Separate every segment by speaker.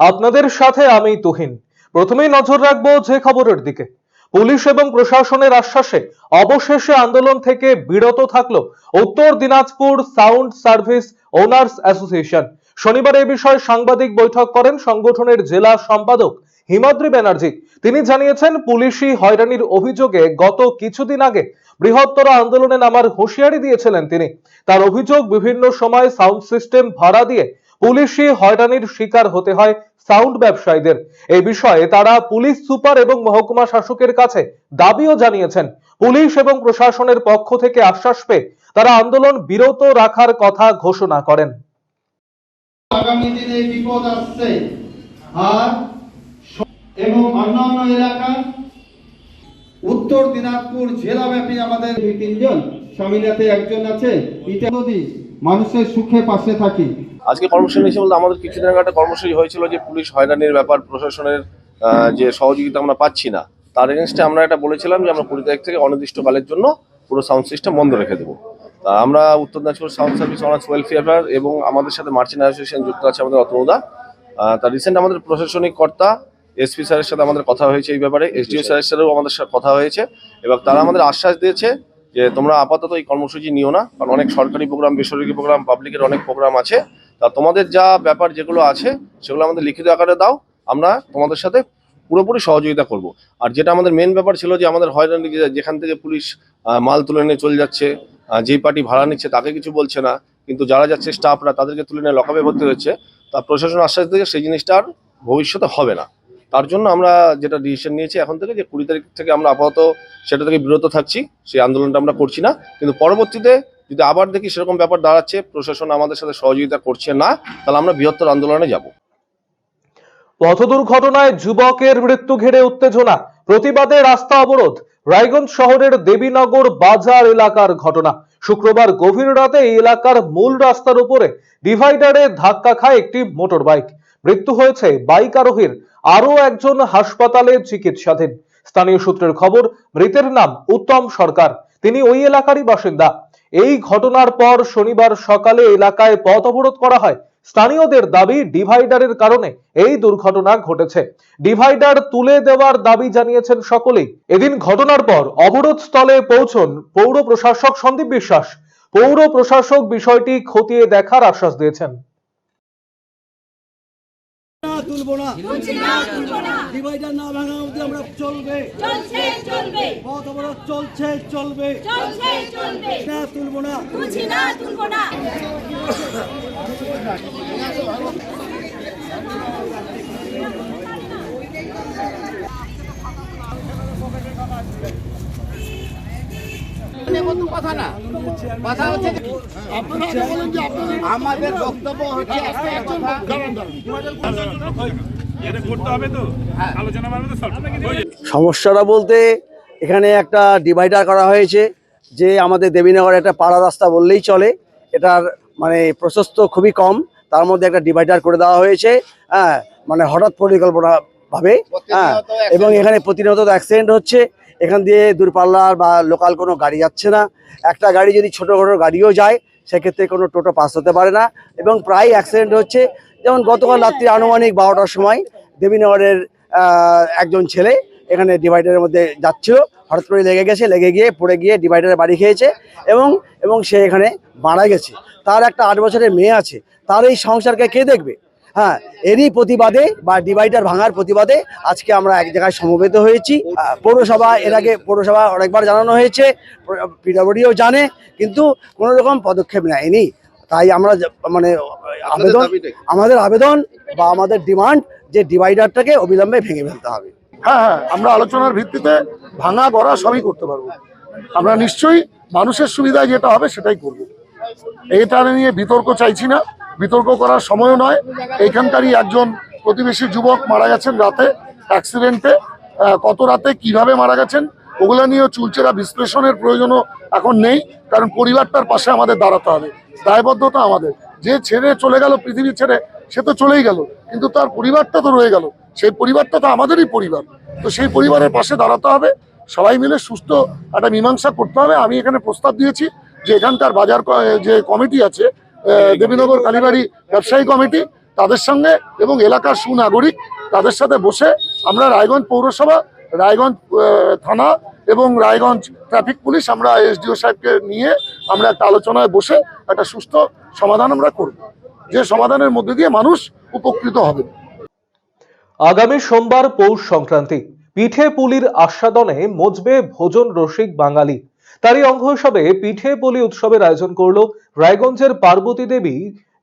Speaker 1: আপনাদের সাথে আমি তুহিন। প্রথমেই নজর রাখব যে খবরের দিকে। পুলিশ এবং প্রশাসনের আশ্বাসে অবশেষে আন্দোলন থেকে বিরত থাকল উত্তর Dinajpur sound service owners association. শনিবার এই বিষয়ে সাংবাদিক বৈঠক করেন সংগঠনের জেলা সম্পাদক হিমাদ্রি ব্যানার্জি। তিনি জানিয়েছেন, পুলিশি হয়রানির অভিযোগে গত কিছুদিন আগে বৃহত্তর আন্দোলনে নামার হুঁশিয়ারি দিয়েছিলেন তিনি। তার অভিযোগ বিভিন্ন সময় সাউন্ড সিস্টেম ভাড়া দিয়ে পুলিশি হয়রানির শিকার হতে হয় সাউন্ড ব্যবসায়ীদের। এই বিষয়ে তারা পুলিশ সুপার এবং মহকুমা শাসকের কাছে দাবিও জানিয়েছেন। পুলিশ এবং প্রশাসনের পক্ষ থেকে আশ্বাস পেয়ে তারা আন্দোলন বিরত রাখার কথা ঘোষণা করেন।
Speaker 2: আগামী দিনে বিপদ আসছে। আর এবং অন্যান্য এলাকা উত্তর দিনাজপুর জেলাব্যাপী আমাদের দুই তিনজন স্বামীনাথে একজন আছে নদী। মানুষের সুখে পাশে থাকি।
Speaker 3: আজকে কর্মসূচি হিসেবে বলতে আমাদের কিছুদিন আগে একটা কর্মসূচি হয়েছিল যে পুলিশ হয়রানির ব্যাপার, প্রশাসনের যে সহযোগিতা আমরা পাচ্ছি না, তার এগেনস্টে আমরা এটা বলেছিলাম যে আমরা কুড়ি তারিখ থেকে অনির্দিষ্টকালের জন্য পুরো সাউন্ড সিস্টেম বন্ধ রেখে দেবো। তা আমরা উত্তর Dinajpur sound service owners welfare এবং আমাদের সাথে মার্চেন্ট অ্যাসোসিয়েশন যুক্ত আছে আমাদের অতনুদা তা রিসেন্ট আমাদের প্রশাসনিক কর্তা এসপি স্যারের সাথে আমাদের কথা হয়েছে এই ব্যাপারে এসডিও স্যারের সাথেও আমাদের সাথে কথা হয়েছে এবং তারা আমাদের আশ্বাস দিয়েছে যে তোমরা আপাতত এই কর্মসূচি নিও না, কারণ অনেক সরকারি প্রোগ্রাম বেসরকারি প্রোগ্রাম পাবলিকের অনেক প্রোগ্রাম আছে। তা তোমাদের যা ব্যাপার যেগুলো আছে, সেগুলো আমাদের লিখিত আকারে দাও। আমরা তোমাদের সাথে পুরোপুরি সহযোগিতা করব। আর যেটা আমাদের মেন ব্যাপার ছিল যে আমাদের হয়রানি যে- যেখান থেকে পুলিশ মাল তুলে নিয়ে চলে যাচ্ছে যেই পার্টি ভাড়া নিচ্ছে তাকে কিছু বলছে না, কিন্তু যারা যাচ্ছে স্টাফরা তাদেরকে তুলে নিয়ে লকাপে ভর্তি হচ্ছে, তা প্রশাসন আশ্বাস দিয়েছে, সেই জিনিসটা আর ভবিষ্যতে হবে না। তার জন্য আমরা যেটা ডিসিশন নিয়েছি এখন থেকে যে কুড়ি তারিখ থেকে আমরা আপাতত সেটা থেকে বিরত থাকছি, সেই আন্দোলনটা আমরা করছি না। কিন্তু পরবর্তীতে যদি আবার দেখি সেরকম ব্যাপার দাঁড়াচ্ছে, প্রশাসন আমাদের সাথে সহযোগিতা করছে না, তাহলে আমরা বৃহত্তর আন্দোলনে যাব।
Speaker 1: পথ দুর্ঘটনায় যুবকের মৃত্যু ঘিরে উত্তেজনা, প্রতিবাদে রাস্তা অবরোধ, রায়গঞ্জ শহরের দেবীনগর বাজার এলাকার ঘটনা। শুক্রবার গভীর রাতে এই এলাকার মূল রাস্তার উপরে ডিভাইডারে ধাক্কা খায় একটি মোটর বাইক মৃত্যু হয়েছে বাইক আরোহীর আরও একজন হাসপাতালে চিকিৎসাধীন। স্থানীয় সূত্রের খবর, মৃতের নাম উত্তম সরকার। তিনি ওই এলাকারই বাসিন্দা। এই ঘটনার পর শনিবার সকালে এলাকায় পথ অবরোধ করা হয়। স্থানীয়দের দাবি, ডিভাইডারের কারণে এই দুর্ঘটনা ঘটেছে। ডিভাইডার তুলে দেওয়ার দাবি জানিয়েছেন সকলেই। এদিন ঘটনার পর অবরোধ স্থলে পৌঁছন পৌর প্রশাসক সন্দীপ বিশ্বাস। পৌর প্রশাসক বিষয়টি খতিয়ে দেখার আশ্বাস দিয়েছেন।
Speaker 4: তুলবো না। ডিভাইডার না ভাঙা অবধি আমরা চলবে।
Speaker 5: চলছে চলবে।
Speaker 4: পথ অবরোধ চলছে চলবে।
Speaker 5: চলছে চলবে।
Speaker 4: না তুলবো না।
Speaker 5: বুঝি না তুলবো না।
Speaker 6: আমাদের
Speaker 4: সমস্যাটা বলতে এখানে একটা ডিভাইডার করা হয়েছে যে আমাদের দেবীনগর একটা পাড়া রাস্তা বললেই চলে। এটার মানে প্রশস্ত খুবই কম। তার মধ্যে একটা ডিভাইডার করে দেওয়া হয়েছে। হ্যাঁ মানে হঠাৎ পরিকল্পনা ভাবে। হ্যাঁ এবং এখানে প্রতিনিয়ত অ্যাক্সিডেন্ট হচ্ছে। এখান দিয়ে দূরপাল্লার বা লোকাল কোনো গাড়ি যাচ্ছে না। একটা গাড়ি যদি ছোটো ছোটোখাটো গাড়িও যায়, সেক্ষেত্রে কোনো টোটো পাস হতে পারে না। এবং প্রায় অ্যাক্সিডেন্ট হচ্ছে, যেমন গতকাল রাত্রি আনুমানিক বারোটার সময় দেবীনগরের একজন ছেলে এখানে ডিভাইডারের মধ্যে যাচ্ছিল। হঠাৎ করে লেগে গেছে, লেগে গিয়ে পড়ে গিয়ে ডিভাইডারে বাড়ি খেয়েছে এবং এবং সে এখানে মারা গেছে। তার একটা আট বছরের মেয়ে আছে। তার এই সংসারকে কে দেখবে? হ্যাঁ এরই প্রতিবাদে বা ডিভাইডার ভাঙার প্রতিবাদে আজকে আমরা এক জায়গায় সমবেত হয়েছি। পৌরসভা এর আগে পৌরসভা অনেকবার জানানো হয়েছে পিডব্লিউডিও জানে কিন্তু কোনো রকম পদক্ষেপ নেয়নি। তাই আমরা মানে আবেদন আমাদের আবেদন বা আমাদের ডিমান্ড যে ডিভাইডারটাকে অবিলম্বে ভেঙে ফেলতে হবে।
Speaker 7: হ্যাঁ হ্যাঁ আমরা আলোচনার ভিত্তিতে ভাঙা গড়া সবই করতে পারব। আমরা নিশ্চয়ই মানুষের সুবিধায় যেটা হবে সেটাই করব। এটা নিয়ে বিতর্ক চাইছি না। বিতর্ক করার সময়ও নয়। এইখানকারই একজন প্রতিবেশী যুবক মারা গেছেন রাতে অ্যাক্সিডেন্টে কত রাতে কীভাবে মারা গেছেন, ওগুলো নিয়েও চুলচেরা বিশ্লেষণের প্রয়োজনও এখন নেই, কারণ পরিবারটার পাশে আমাদের দাঁড়াতে হবে। দায়বদ্ধতা আমাদের। যে ছেড়ে চলে গেল পৃথিবী ছেড়ে, সে তো চলেই গেল। কিন্তু তার পরিবারটা তো রয়ে গেল। সেই পরিবারটা তো আমাদেরই পরিবার। তো সেই পরিবারের পাশে দাঁড়াতে হবে। সবাই মিলে সুস্থ একটা মীমাংসা করতে হবে। আমি এখানে প্রস্তাব দিয়েছি যে এখানকার বাজার ক- যে কমিটি আছে আহ, দেবীনগর কালীবাড়ি ব্যবসায়ী কমিটি তাদের সঙ্গে এবং এলাকার সুনাগরিক তাদের সাথে বসে আমরা রায়গঞ্জ পৌরসভা রায়গঞ্জ আহ, থানা এবং রায়গঞ্জ ট্রাফিক পুলিশ আমরা এসডিও সাহেবকে নিয়ে আমরা একটা আলোচনায় বসে একটা সুস্থ সমাধান আমরা করব। যে সমাধানের মধ্যে দিয়ে মানুষ উপকৃত হবে।
Speaker 1: আগামী সোমবার পৌষ সংক্রান্তি। পিঠে পুলির আস্বাদনে মজবে ভোজন রসিক বাঙালি। তারই অঙ্গ হিসাবে পিঠে পুলি উৎসবের আয়োজন করল রায়গঞ্জের পার্বতী দেবী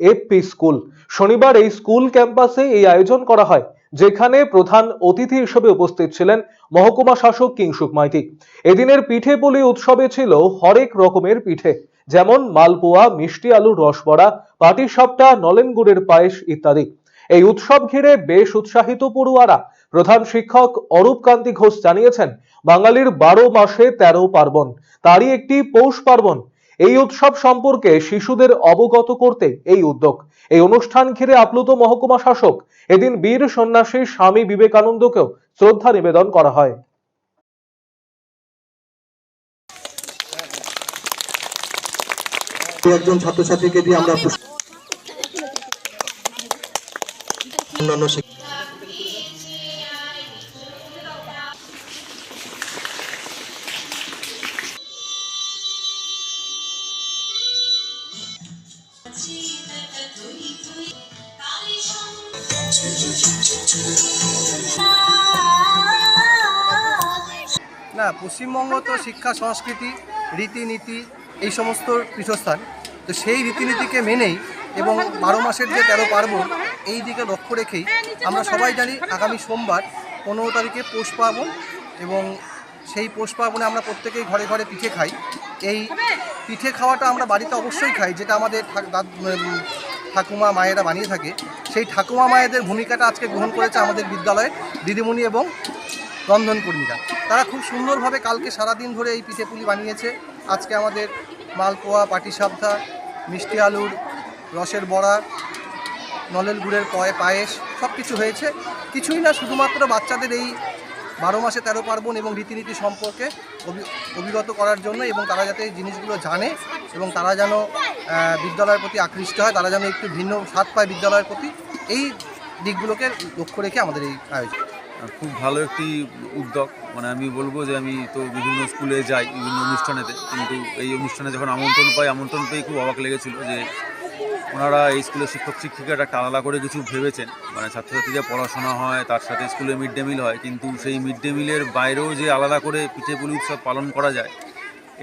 Speaker 1: এফপি স্কুল। শনিবার এই স্কুল ক্যাম্পাসে এই আয়োজন করা হয়, যেখানে প্রধান অতিথি হিসেবে উপস্থিত ছিলেন মহকুমা শাসক কিংসুক মাইতি। এদিনের পিঠে পুলি উৎসবে ছিল হরেক রকমের পিঠে, যেমন মালপোয়া, মিষ্টি আলুর রসবড়া, পাটিসাপটা নলেন গুড়ের পায়েস ইত্যাদি। এই উৎসব ঘিরে বেশ উৎসাহিত পড়ুয়ারা। প্রধান শিক্ষক অরূপ কান্তি ঘোষ জানিয়েছেন, বাঙালির বারো মাসে তেরো পার্বণ, তারই একটি পৌষ পার্বণ। এই উৎসব সম্পর্কে শিশুদের অবগত করতে এই উদ্যোগ। এই অনুষ্ঠান ঘিরে আপ্লুত মহকুমা শাসক, এদিন বীর সন্ন্যাসী স্বামী বিবেকানন্দকেও শ্রদ্ধা নিবেদন করা হয়।
Speaker 8: একজন ছাত্রছাত্রীকে দিয়ে আমরা অন্যান্য
Speaker 9: না পশ্চিমবঙ্গ তো শিক্ষা সংস্কৃতি রীতিনীতি এই সমস্ত পীঠস্থান। তো সেই রীতিনীতিকে মেনেই এবং বারো মাসের যে তেরো পার্বণ এই দিকে লক্ষ্য রেখেই আমরা সবাই জানি আগামী সোমবার পনেরো তারিখে পৌষ পার্বণ এবং সেই পৌষ পার্বণে আমরা প্রত্যেকেই ঘরে ঘরে পিঠে খাই। এই পিঠে খাওয়াটা আমরা বাড়িতে অবশ্যই খাই যেটা আমাদের ঠাকুমা মায়েরা বানিয়ে থাকে। সেই ঠাকুমা মায়েদের ভূমিকাটা আজকে গ্রহণ করেছে আমাদের বিদ্যালয়ের দিদিমণি এবং রন্ধনকর্মীরা। তারা খুব সুন্দরভাবে কালকে সারাদিন ধরে এই পিঠে পুলি বানিয়েছে। আজকে আমাদের মালপোয়া পাটিসাপটা মিষ্টি আলুর রসের বড়া নলেল গুড়ের পয়ে পায়েস সব কিছু হয়েছে। কিছুই না, শুধুমাত্র বাচ্চাদের এই বারো মাসে তেরো পার্বণ এবং রীতিনীতি সম্পর্কে অভিগত করার জন্য এবং তারা যাতে এই জিনিসগুলো জানে এবং তারা যেন বিদ্যালয়ের প্রতি আকৃষ্ট হয়, তারা যেন একটু ভিন্ন স্বাদ পায় বিদ্যালয়ের প্রতি, এই দিকগুলোকে লক্ষ্য রেখে আমাদের এই আয়োজন।
Speaker 10: খুব ভালো একটি উদ্যোগ। মানে আমি বলব যে আমি তো বিভিন্ন স্কুলে যাই, বিভিন্ন অনুষ্ঠানেতে। কিন্তু এই অনুষ্ঠানে যখন আমন্ত্রণ পাই, আমন্ত্রণ পেয়ে খুব অবাক লেগেছিল যে ওনারা এই স্কুলের শিক্ষক, শিক্ষিকারা একটা আলাদা করে কিছু ভেবেছেন। মানে ছাত্রছাত্রীদের পড়াশোনা হয়, তার সাথে স্কুলে মিড ডে মিল হয়, কিন্তু সেই মিড ডে মিলের বাইরেও যে আলাদা করে পিঠে পুলি উৎসব পালন করা যায়,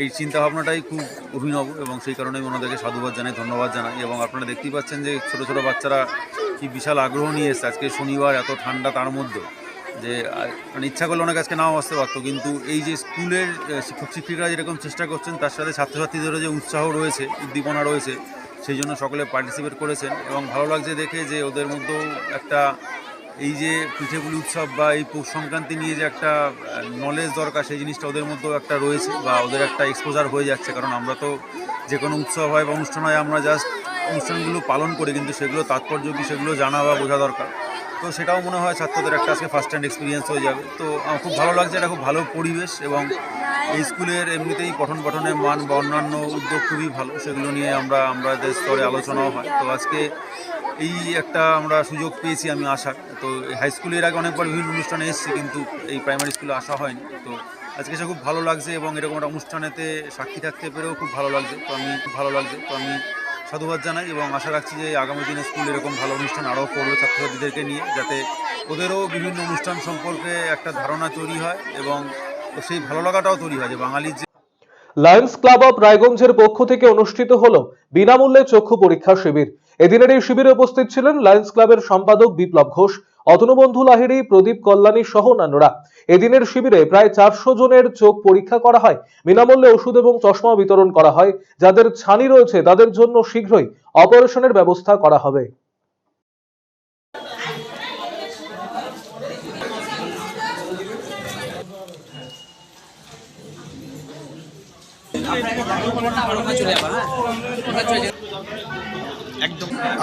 Speaker 10: এই চিন্তাভাবনাটাই খুব অভিনব এবং সেই কারণে আমি ওনাদেরকে সাধুবাদ জানাই, ধন্যবাদ জানাই। এবং আপনারা দেখতেই পাচ্ছেন যে ছোটো ছোটো বাচ্চারা কি বিশাল আগ্রহ নিয়ে এসছে। আজকে শনিবার এত ঠান্ডা তার মধ্যে যে মানে ইচ্ছা করলে অনেক আজকে নাও আসতে পারতো, কিন্তু এই যে স্কুলের শিক্ষক, শিক্ষিকারা যেরকম চেষ্টা করছেন, তার সাথে ছাত্রছাত্রীদেরও যে উৎসাহ রয়েছে, উদ্দীপনা রয়েছে সেই জন্য সকলে পার্টিসিপেট করেছেন এবং ভালো লাগছে দেখে যে ওদের মধ্যেও একটা এই যে পিঠেপুলি উৎসব বা এই পৌষ সংক্রান্তি নিয়ে যে একটা নলেজ দরকার, সেই জিনিসটা ওদের মধ্যেও একটা রয়েছে বা ওদের একটা এক্সপোজার হয়ে যাচ্ছে। কারণ আমরা তো যে কোনো উৎসব হয় বা অনুষ্ঠান হয়, আমরা জাস্ট অনুষ্ঠানগুলো পালন করি, কিন্তু সেগুলো তাৎপর্য কি সেগুলো জানা বা বোঝা দরকার। তো সেটাও মনে হয় ছাত্রদের একটা আজকে ফার্স্ট হ্যান্ড এক্সপিরিয়েন্স হয়ে যাবে। তো খুব ভালো লাগছে, এটা খুব ভালো পরিবেশ এবং এই স্কুলের এমনিতেই পঠন পাঠনের মান বা অন্যান্য উদ্যোগ খুবই ভালো। সেগুলো নিয়ে আমরা আমাদের স্তরে আলোচনাও হয়। তো আজকে এই একটা আমরা সুযোগ পেয়েছি আমি আসার। তো হাই স্কুলের আগে অনেকবার বিভিন্ন অনুষ্ঠানে এসেছি, কিন্তু এই প্রাইমারি স্কুলে আসা হয়নি। তো আজকে সে খুব ভালো লাগছে এবং এরকম একটা অনুষ্ঠানেতে সাক্ষী থাকতে পেরেও খুব ভালো লাগছে। তো আমি খুব ভালো লাগছে। তো আমি সাধুবাদ জানাই এবং আশা রাখছি যে আগামী দিনে স্কুল এরকম ভালো অনুষ্ঠান আরও করবে ছাত্রছাত্রীদেরকে নিয়ে, যাতে ওদেরও বিভিন্ন অনুষ্ঠান সম্পর্কে একটা ধারণা তৈরি হয় এবং সেই ভালো লাগাটাও তৈরি হয় যে বাঙালির যে
Speaker 1: লায়ন্স ক্লাব অফ রায়গঞ্জের পক্ষ থেকে অনুষ্ঠিত হলো বিনামূল্যে চক্ষু পরীক্ষা শিবির। এদিনের এই শিবিরে উপস্থিত ছিলেন লায়ন্স ক্লাবের সম্পাদক বিপ্লব ঘোষ, অতনুবন্ধু লাহিড়ী, প্রদীপ কল্যাণী সহ অন্যান্যরা। এদিনের শিবিরে প্রায় চারশো জনের চোখ পরীক্ষা করা হয়, বিনামূল্যে ওষুধ এবং চশমা বিতরণ করা হয়, যাদের ছানি রয়েছে তাদের জন্য শীঘ্রই অপারেশনের ব্যবস্থা করা হবে।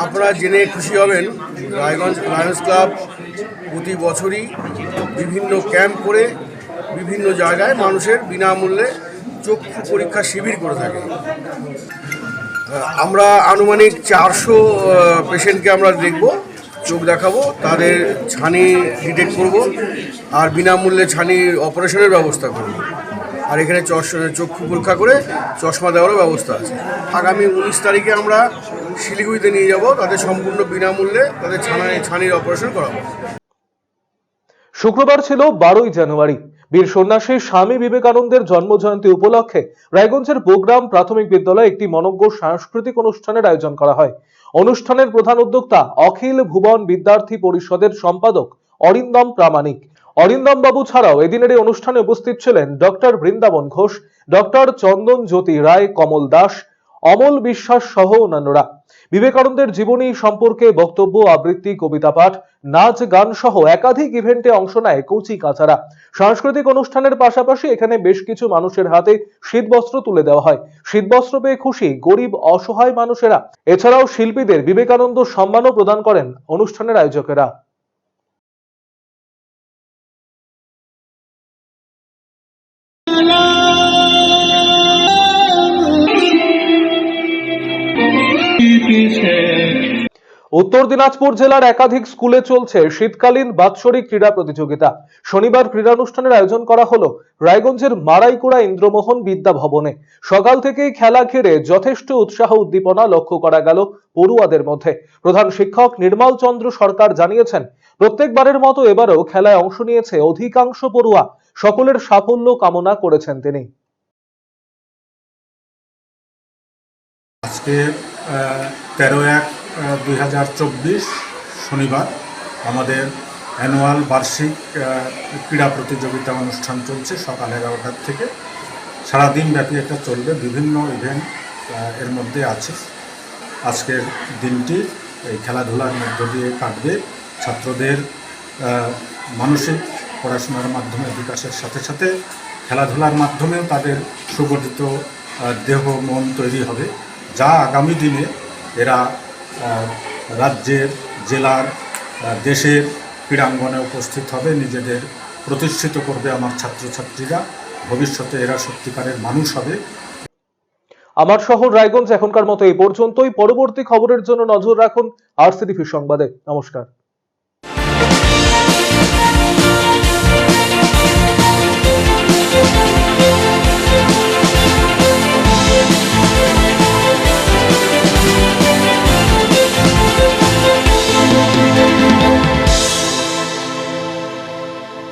Speaker 11: আপনারা জেনে খুশি হবেন, রায়গঞ্জ লায়ন্স ক্লাব প্রতি বছরই বিভিন্ন ক্যাম্প করে বিভিন্ন জায়গায় মানুষের বিনামূল্যে চক্ষু পরীক্ষা শিবির করে থাকে। আমরা আনুমানিক চারশো পেশেন্টকে আমরা দেখব, চোখ দেখাবো, তাদের ছানি ডিটেক্ট করব, আর বিনামূল্যে ছানি অপারেশনের ব্যবস্থা করব। আর এখানে চশ- চক্ষু পরীক্ষা করে চশমা দেওয়ারও ব্যবস্থা আছে। আগামী উনিশ তারিখে আমরা শিলিগুড়িতে নিয়ে যাব, তাদের সম্পূর্ণ বিনামূল্যে তাদের ছানি ছানির অপারেশন করাবো।
Speaker 1: শুক্রবার ছিল বারোই জানুয়ারি। বীর সন্ন্যাসী স্বামী বিবেকানন্দের জন্মজয়ন্তী উপলক্ষে রায়গঞ্জের বোগ্রাম প্রাথমিক বিদ্যালয়ে একটি মনজ্ঞ সাংস্কৃতিক অনুষ্ঠানের আয়োজন করা হয়। অনুষ্ঠানের প্রধান উদ্যোক্তা অখিল ভুবন বিদ্যার্থী পরিষদের সম্পাদক অরিন্দম প্রামাণিক। অরিন্দম বাবু ছাড়াও এদিনের এই অনুষ্ঠানে উপস্থিত ছিলেন ডক্টর বৃন্দাবন ঘোষ, ডক্টর চন্দন জ্যোতি রায়, কমল দাস, অমল বিশ্বাস সহ অন্যান্যরা। বিবেকানন্দের জীবনী সম্পর্কে বক্তব্য, আবৃত্তি, কবিতা পাঠ, নাচ, গান সহ একাধিক ইভেন্টে অংশ নেয় কচি কাচারা। সাংস্কৃতিক অনুষ্ঠানের পাশাপাশি এখানে বেশ কিছু মানুষের হাতে শীতবস্ত্র তুলে দেওয়া হয়। শীতবস্ত্র পেয়ে খুশি গরিব, অসহায় মানুষেরা। এছাড়াও শিল্পীদের বিবেকানন্দ সম্মানও প্রদান করেন অনুষ্ঠানের আয়োজকেরা। উত্তর দিনাজপুর জেলার একাধিক স্কুলে চলছে শীতকালীন বাৎসরিক ক্রীড়া প্রতিযোগিতা। শনিবার ক্রীড়ানুষ্ঠানের আয়োজন করা হলো রায়গঞ্জের মারাইকুড়া ইন্দ্রমোহন বিদ্যা ভবনে। সকাল থেকেই খেলা ঘিরে যথেষ্ট উৎসাহ উদ্দীপনা লক্ষ্য করা গেল পড়ুয়াদের মধ্যে। প্রধান শিক্ষক নির্মল চন্দ্র সরকার জানিয়েছেন প্রত্যেকবারের মতো এবারও খেলায় অংশ নিয়েছে অধিকাংশ পড়ুয়া। সকলের সাফল্য কামনা করেছেন তিনি।
Speaker 12: আজকে তেরো এক দুই হাজার চব্বিশ শনিবার আমাদের অ্যানুয়াল বার্ষিক ক্রীড়া প্রতিযোগিতা অনুষ্ঠান চলছে সকাল এগারোটার থেকে। সারাদিন ব্যাপী এটা চলবে, বিভিন্ন ইভেন্ট এর মধ্যে আছে। আজকের দিনটি এই খেলাধুলার মধ্য দিয়ে কাটবে। ছাত্রদের মানসিক পড়াশোনার মাধ্যমে বিকাশের সাথে সাথে খেলাধুলার মাধ্যমেও তাদের সুগঠিত দেহ মন তৈরি হবে। যা আগামী দিনে এরা রাজ্যের, জেলার দেশের ক্রীড়াঙ্গনে উপস্থিত হবে, নিজেদের প্রতিষ্ঠিত করবে আমার ছাত্রছাত্রীরা। ভবিষ্যতে এরা সত্যিকারের মানুষ হবে।
Speaker 1: আমার শহর রায়গঞ্জ এখনকার মতো এই পর্যন্তই। পরবর্তী খবরের জন্য নজর রাখুন আর সংবাদে। নমস্কার।